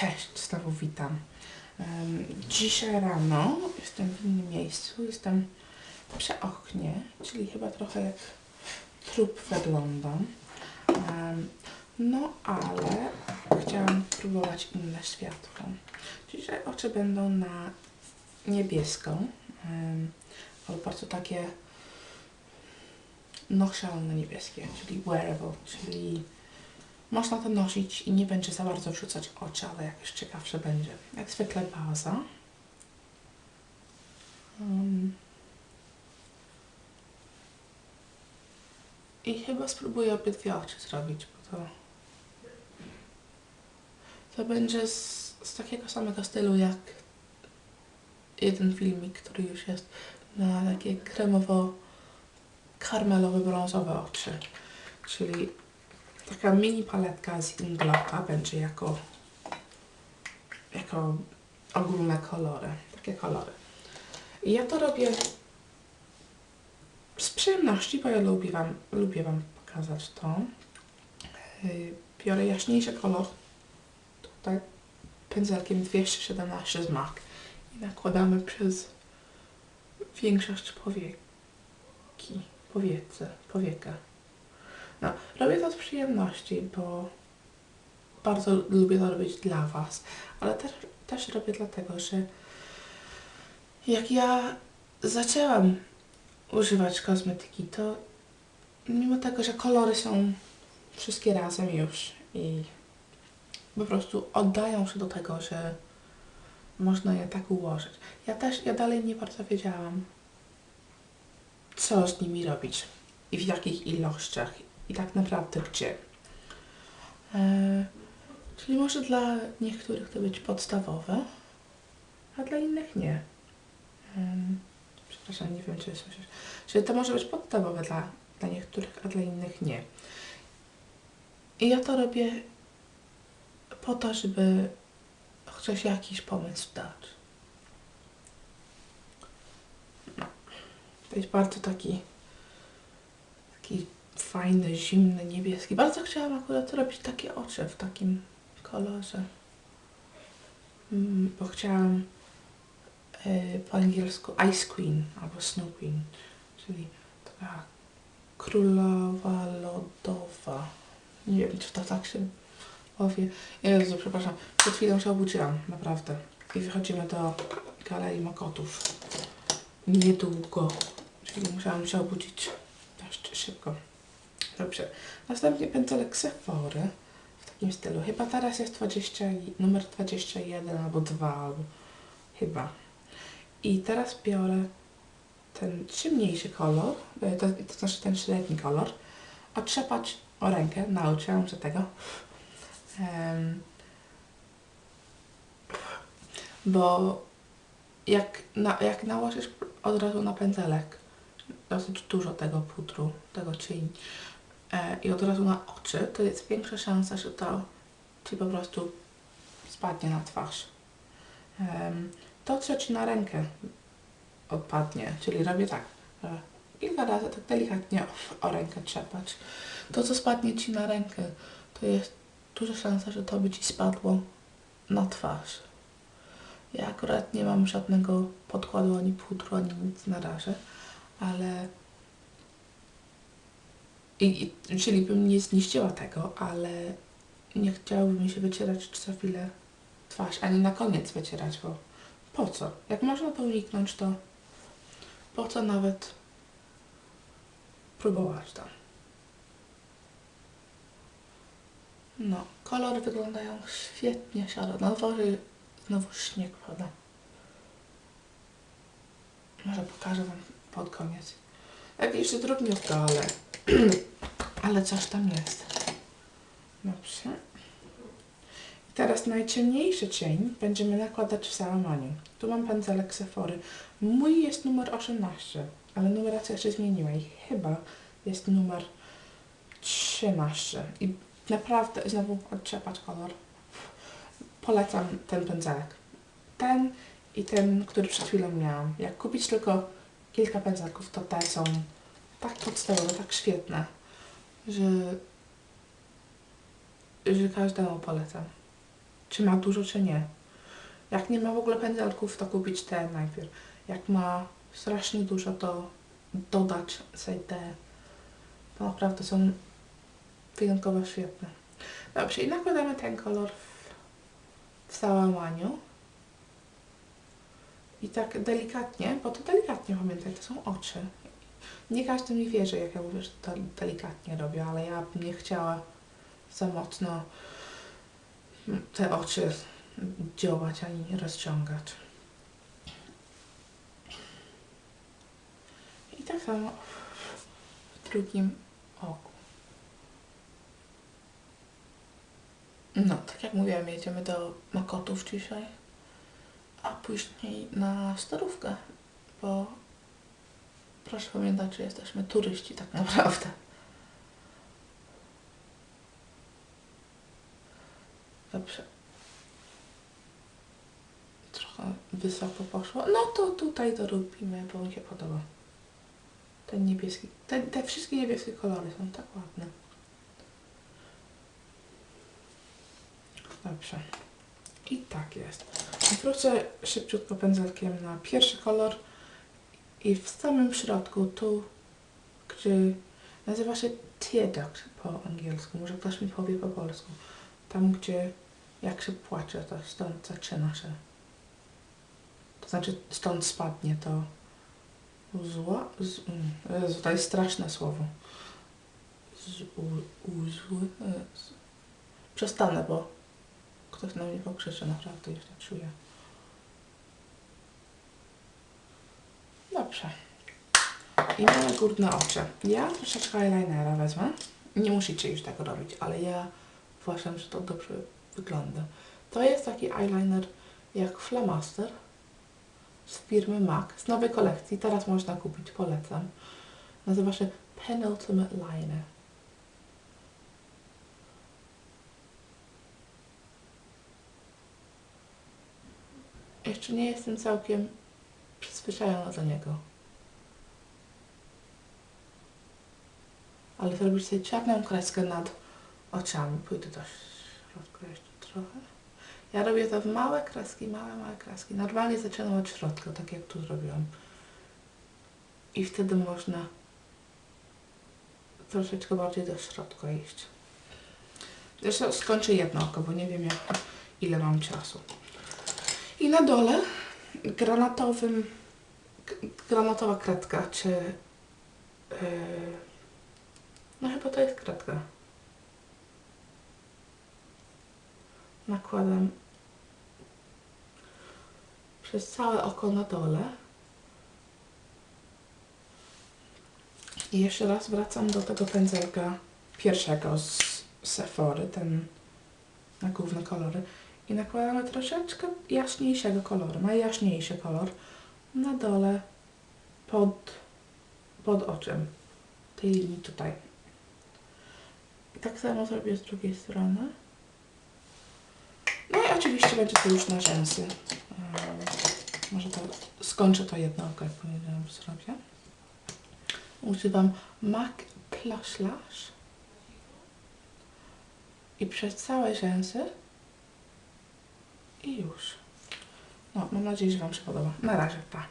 Cześć, znowu witam. Dzisiaj rano jestem w innym miejscu, jestem przy oknie, czyli chyba trochę jak trup wyglądam. No ale chciałam spróbować inne światło. Dzisiaj oczy będą na niebieską, em, ale bardzo takie noszalne niebieskie, czyli wearable, czyli można to nosić i nie będzie za bardzo wrzucać oczy, ale jakieś ciekawsze będzie. Jak zwykle baza. Um. I chyba spróbuję obydwie oczy zrobić, bo to... To będzie z, z takiego samego stylu jak jeden filmik, który już jest na takie kremowo-karmelowe-brązowe oczy. Czyli taka mini paletka z Inglota będzie jako, jako ogólne kolory, takie kolory. I ja to robię z przyjemności, bo ja lubię Wam, lubię wam pokazać to. Yy, Biorę jaśniejszy kolor, tutaj pędzelkiem 217 z MAC i nakładamy przez większość powieki, powiece, powiekę. No, robię to z przyjemności, bo bardzo lubię to robić dla Was, ale też, też robię dlatego, że jak ja zaczęłam używać kosmetyki, to mimo tego, że kolory są wszystkie razem już i po prostu oddają się do tego, że można je tak ułożyć. Ja też, ja dalej nie bardzo wiedziałam, co z nimi robić i w jakich ilościach i tak naprawdę gdzie. E, czyli może dla niektórych to być podstawowe, a dla innych nie. Em, przepraszam, nie wiem, czy słyszysz. Czyli to może być podstawowe dla, dla niektórych, a dla innych nie. I ja to robię po to, żeby chociaż jakiś pomysł dać. To jest bardzo taki taki fajny, zimny, niebieski. Bardzo chciałam akurat robić takie oczy w takim kolorze. Mm, Bo chciałam y, po angielsku Ice Queen albo Snow Queen, czyli taka królowa lodowa. Nie wiem, czy to tak się powie. Jezu, przepraszam. Przed chwilą się obudziłam, naprawdę. I wychodzimy do Galerii Mokotów. Niedługo. Czyli musiałam się obudzić dość szybko. Dobrze. Następnie pędzelek Sephory w takim stylu. Chyba teraz jest 20, i- numer 21 albo 2, albo chyba. I teraz biorę ten ciemniejszy kolor, e, to, to znaczy ten średni kolor, otrzepać o rękę, nauczyłam się tego. Em, bo jak, na, jak nałożysz od razu na pędzelek dosyć dużo tego pudru, tego cień e, i od razu na oczy, to jest większa szansa, że to ci po prostu spadnie na twarz. To, co ci na rękę odpadnie, czyli robię tak, e, kilka razy tak delikatnie o rękę trzepać. To, co spadnie ci na rękę, to jest duża szansa, że to by ci spadło na twarz. Ja akurat nie mam żadnego podkładu, ani pudru, ani nic na razie, ale... I, czyli bym nie zniszczyła tego, ale nie chciałoby mi się wycierać co chwilę twarz, ani na koniec wycierać, bo po co? Jak można to uniknąć, to po co nawet próbować to? No, kolory wyglądają świetnie szaro. Na dworze znowu śnieg pada. Może pokażę Wam pod koniec. Jak jeszcze drobniutko, ale... ale coś tam jest. Dobrze. Teraz najciemniejszy cień będziemy nakładać w Salomoniu. Tu mam pędzelek Sephory. Mój jest numer 18, ale numeracja się zmieniła i chyba jest numer 13. I naprawdę znowu odtrzepać kolor. Polecam ten pędzelek. Ten i ten, który przed chwilą miałam. Jak kupić tylko kilka pędzelków, to te są tak podstawowe, tak świetne, że, że każdemu polecam. czy ma dużo, czy nie. Jak nie ma w ogóle pędzelków, to kupić te najpierw. Jak ma strasznie dużo, to dodać sobie te. To naprawdę są wyjątkowo świetne. Dobrze, i nakładamy ten kolor w, załamaniu. I tak delikatnie, bo to delikatnie pamiętaj, to są oczy. Nie każdy mi wierzy, jak ja mówię, że to delikatnie robię, ale ja bym nie chciała za mocno te oczy działać ani rozciągać. I tak samo w drugim oku. No, tak jak mówiłam, jedziemy do Makotów dzisiaj, a później na starówkę, bo proszę pamiętać, że jesteśmy turyści tak naprawdę. Dobrze. Trochę wysoko poszło. No to tutaj dorobimy, bo mi się podoba. Ten niebieski, te, te wszystkie niebieskie kolory są tak ładne. Dobrze. I tak jest. Wrócę szybciutko pędzelkiem na pierwszy kolor i w samym środku, tu, gdzie nazywa się tear po angielsku, może ktoś mi powie po polsku, tam gdzie jak się płacze, to stąd zaczyna się. To znaczy stąd spadnie to zła, z, mm, Jezu, to jest straszne słowo. Z, u, e, przestanę, bo ktoś na mnie pokrzyczy, naprawdę już tak czuję. Dobrze. I mamy górne oczy. Ja troszeczkę eyelinera wezmę. Nie musicie już tego robić, ale ja uważam, że to dobrze wygląda. To jest taki eyeliner jak Flamaster z firmy MAC, z nowej kolekcji. Teraz można kupić, polecam. Nazywa się Penultimate Liner. Jeszcze nie jestem całkiem przyzwyczajona do niego. Ale zrobisz sobie czarną kreskę nad oczami. Pójdę do środka jeszcze trochę. Ja robię to w małe kreski, małe, małe kreski. Normalnie zaczynam od środka, tak jak tu zrobiłam. I wtedy można troszeczkę bardziej do środka iść. Zresztą skończę jedno oko, bo nie wiem jak, ile mam czasu. I na dole granatowym, granatowa kredka, czy yy, no chyba to jest kredka. Nakładam przez całe oko na dole. I jeszcze raz wracam do tego pędzelka pierwszego z Sephory, ten na główne kolory. I nakładamy troszeczkę jaśniejszego koloru, najjaśniejszy kolor na dole pod, pod oczem tej linii tutaj. I tak samo zrobię z drugiej strony. No i oczywiście będzie to już na rzęsy. Ehm, Może to skończę to jedno oko, jak powiedziałam, zrobię. Używam MAC Plush Lash i przez całe rzęsy i już. No, mam nadzieję, że Wam się podoba. Na razie, pa.